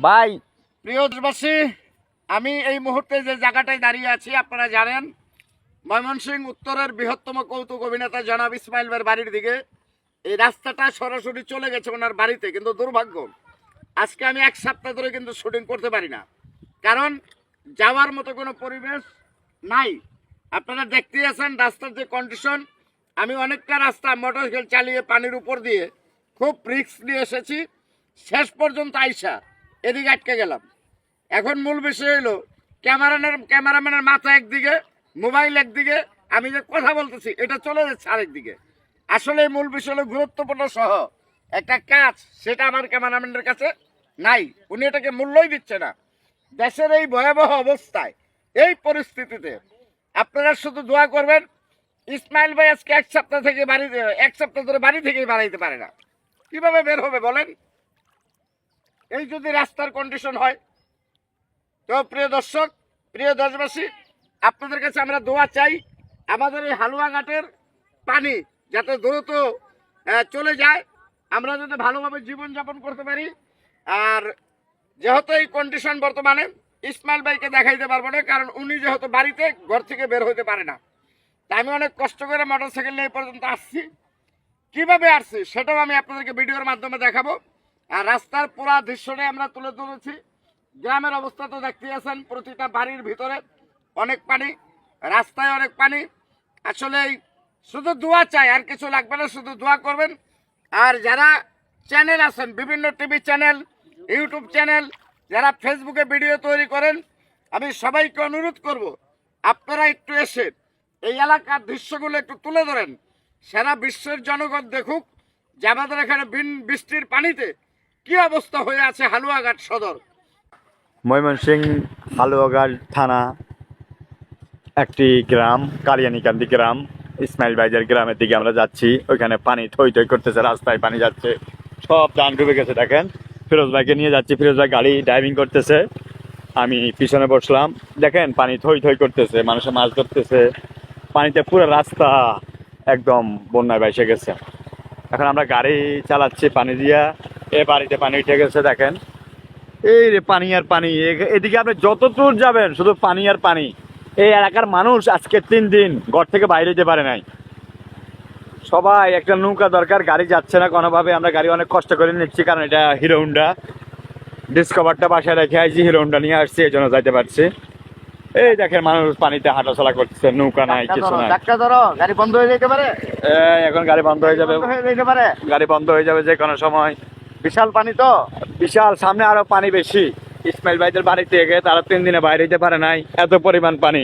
ভাই প্রিয় দেশবাসী, আমি এই মুহূর্তে যে জায়গাটায় দাঁড়িয়ে আছি, আপনারা জানেন, ময়মনসিংহ উত্তরের বৃহত্তম কৌতুক অভিনেতা জনাব ইসমাইল ভাইয়ের বাড়ির দিকে। এই রাস্তাটা সরাসরি চলে গেছে ওনার বাড়িতে, কিন্তু দুর্ভাগ্য, আজকে আমি এক সপ্তাহ ধরে কিন্তু শুটিং করতে পারি না। কারণ, যাওয়ার মতো কোনো পরিবেশ নাই। আপনারা দেখতেই আছেন রাস্তার যে কন্ডিশন আমি অনেকটা রাস্তা মোটরসাইকেল চালিয়ে পানির উপর দিয়ে খুব রিস্ক নিয়ে এসেছি। শেষ পর্যন্ত আইসা এদিকে আটকে গেলাম। এখন মূল বিষয় হলো ক্যামেরাম্যানের ক্যামেরাম্যানের মাথা একদিকে, মোবাইল একদিকে, আমি যে কথা বলতেছি, এটা চলে যাচ্ছে আরেকদিকে। আসলে মূল বিষয় হলো গুরুত্বপূর্ণ সহ একটা কাজ, সেটা আমার ক্যামেরাম্যানের কাছে নাই। উনি এটাকে মূল্যই দিচ্ছে না। দেশের এই ভয়াবহ অবস্থায়, এই পরিস্থিতিতে আপনারা শুধু দোয়া করবেন, ইসমাইল ভাই আজকে এক সপ্তাহ থেকে বাড়ি এক সপ্তাহ ধরে বাড়ি থেকেই বাড়াইতে পারে না। কীভাবে বের হবে বলেন? এই যদি রাস্তার কন্ডিশন হয়, তো প্রিয় দর্শক, প্রিয় দেশবাসী, আপনাদের কাছে আমরা দোয়া চাই, আমাদের এই হালুয়াঘাটের পানি যাতে দ্রুত চলে যায়, আমরা যাতে ভালোভাবে জীবনযাপন করতে পারি। আর যেহেতু এই কন্ডিশন বর্তমানে, ইসমাইল ভাইকে দেখাইতে পারব না, কারণ উনি যেহেতু বাড়িতে ঘর থেকে বের হতে পারে না। তা আমি অনেক কষ্ট করে মোটর সাইকেল নিয়ে পর্যন্ত আসছি। কীভাবে আসছি, সেটাও আমি আপনাদেরকে ভিডিওর মাধ্যমে দেখাবো। আর রাস্তার পুরা দৃশ্যটাই আমরা তুলে ধরেছি। গ্রামের অবস্থা তো দেখতেই আছেন, প্রতিটা বাড়ির ভিতরে অনেক পানি, রাস্তায় অনেক পানি। আসলে শুধু দোয়া চাই, আর কিছু লাগবে না, শুধু দোয়া করবেন। আর যারা চ্যানেল আছেন, বিভিন্ন টিভি চ্যানেল, ইউটিউব চ্যানেল, যারা ফেসবুকে ভিডিও তৈরি করেন, আমি সবাইকে অনুরোধ করব, আপনারা একটু এসে এই এলাকার দৃশ্যগুলো একটু তুলে ধরেন। সারা বিশ্বের জনগণ দেখুক যে আমাদের এখানে বিন বৃষ্টির পানিতে কি অবস্থা হয়ে আছে হালুয়াঘাট সদর? ময়মনসিংহ, হালুয়াঘাট থানা, একটি গ্রাম, কালিয়ানিকান্দি গ্রাম, ইসমাইল বাইজার গ্রামের দিকে আমরা যাচ্ছি। ওইখানে পানি থই থই করতেছে, রাস্তায় পানি যাচ্ছে, সব ধান ডুবে গেছে, দেখেন। ফিরোজ ভাইকে নিয়ে যাচ্ছি, ফিরোজ ভাই গাড়ি ড্রাইভিং করতেছে। আমি পিছনে বসলাম, দেখেন পানি থই থই করতেছে, মানুষে মাছ ধরতেছে। পানিতে পুরো রাস্তা একদম বন্যায় ভাইসে গেছে। এখন আমরা গাড়ি চালাচ্ছি পানি দিয়া এ বাড়িতে পানি উঠে গেছে দেখেন। এই রে পানি আর পানি এদিকে আপনি যত দূর যাবেন শুধু পানি আর পানি। এই এলাকার মানুষ আজকে তিন দিন ঘর থেকে বাইরে যেতে পারে নাই। সবাই একটা নৌকা দরকার গাড়ি যাচ্ছে না কোনোভাবে আমরা গাড়ি অনেক কষ্ট করে নিচ্ছি কারণ এটা হিরো হুন্ডা। ডিসকভারটা বাসায় রেখে আসছি হিরো হুন্ডা নিয়ে আসছি এই জন্য যাইতে পারছি। এই দেখেন মানুষ পানিতে হাঁটাচলা করছে নৌকা নাই কিছু নাই। গাড়ি বন্ধ হয়ে যেতে পারে? এখন গাড়ি বন্ধ হয়ে যাবে। গাড়ি বন্ধ হয়ে যাবে যে কোনো সময়। বিশাল পানি তো? বিশাল, সামনে আরও পানি বেশি। ইসমাইল ভাইদের বাড়িতে গিয়ে তারা তিন দিনে বাইরে যেতে পারে নাই। এত পরিমাণ পানি।